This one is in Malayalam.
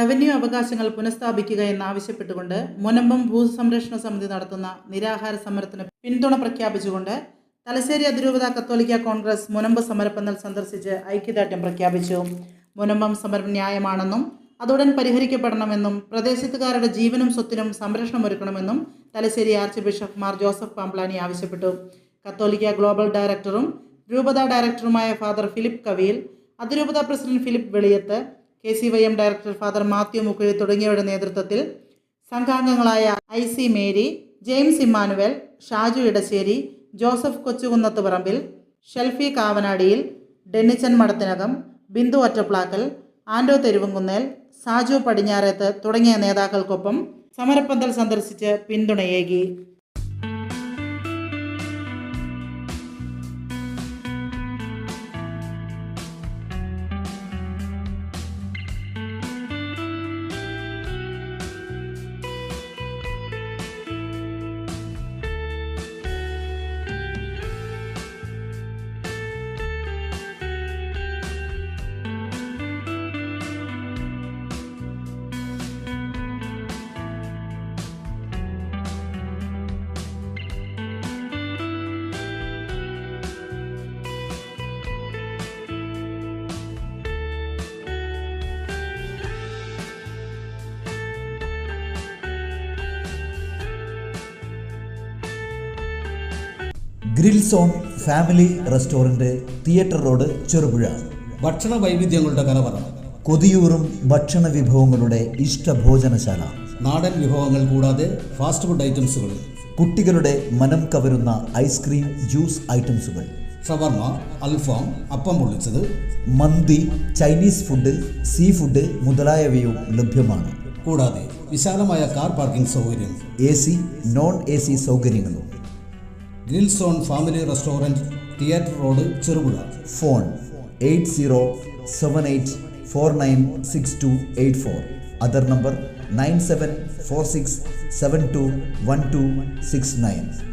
റവന്യൂ അവകാശങ്ങൾ പുനഃസ്ഥാപിക്കുക എന്നാവശ്യപ്പെട്ടുകൊണ്ട് മുനമ്പം ഭൂസംരക്ഷണ സമിതി നടത്തുന്ന നിരാഹാര സമരത്തിന് പിന്തുണ പ്രഖ്യാപിച്ചുകൊണ്ട് തലശ്ശേരി അതിരൂപത കത്തോലിക്ക കോൺഗ്രസ് മുനമ്പ് സമരപ്പന്തൽ സന്ദർശിച്ച് ഐക്യദാർഢ്യം പ്രഖ്യാപിച്ചു മുനമ്പം സമരം ന്യായമാണെന്നും അതുടൻ പരിഹരിക്കപ്പെടണമെന്നും പ്രദേശത്തുകാരുടെ ജീവനും സ്വത്തിനും സംരക്ഷണം ഒരുക്കണമെന്നും Thalassery archbishop Mar Joseph Pamplany ആവശ്യപ്പെട്ടു കത്തോലിക്ക ഗ്ലോബൽ ഡയറക്ടറും രൂപത ഡയറക്ടറുമായ ഫാദർ ഫിലിപ്പ് കവിയിൽ അതിരൂപത president Philip Veliyath K C Y M director father Mathew Mukkuzhi തുടങ്ങിയവരുടെ നേതൃത്വത്തിൽ സംഘാംഗങ്ങളായ I C Mary James Emmanuel Shaju Edassery Joseph Kochukunnath Parambil Shelfi Kavanadiyil Dennichan Madathinakam Bindu Ottaplackal Ando Theruvumkunnel Saju Padinjarethu തുടങ്ങിയ നേതാക്കൾക്കൊപ്പം സമരപ്പന്തൽ സന്ദർശിച്ച് പിന്തുണയേകി grills on family restaurant theatre road Cherupuzha ഭക്ഷണ വൈവിധ്യങ്ങളുടെ കലവറ കൊതിയൂറും ഭക്ഷണ വിഭവങ്ങളുടെ ഇഷ്ടഭോജനശാല നാടൻ വിഭവങ്ങൾ കൂടാതെ ഫാസ്റ്റ് ഫുഡ് ഐറ്റംസുകൾ കുട്ടികളുടെ മനം കവരുന്ന ഐസ്ക്രീം ജ്യൂസ് ഐറ്റംസുകൾ ഷവർമ അൽഫാം അപ്പം പൊള്ളിച്ചത് മന്തി ചൈനീസ് ഫുഡ് സീ ഫുഡ് മുതലായവയും ലഭ്യമാണ് കൂടാതെ വിശാലമായ കാർ പാർക്കിംഗ് സൗകര്യം A C non A C സൗകര്യങ്ങളും Nilsson Family Restaurant, Theatre Road, Cherubula. Phone 8078496284. Other number 9746721269.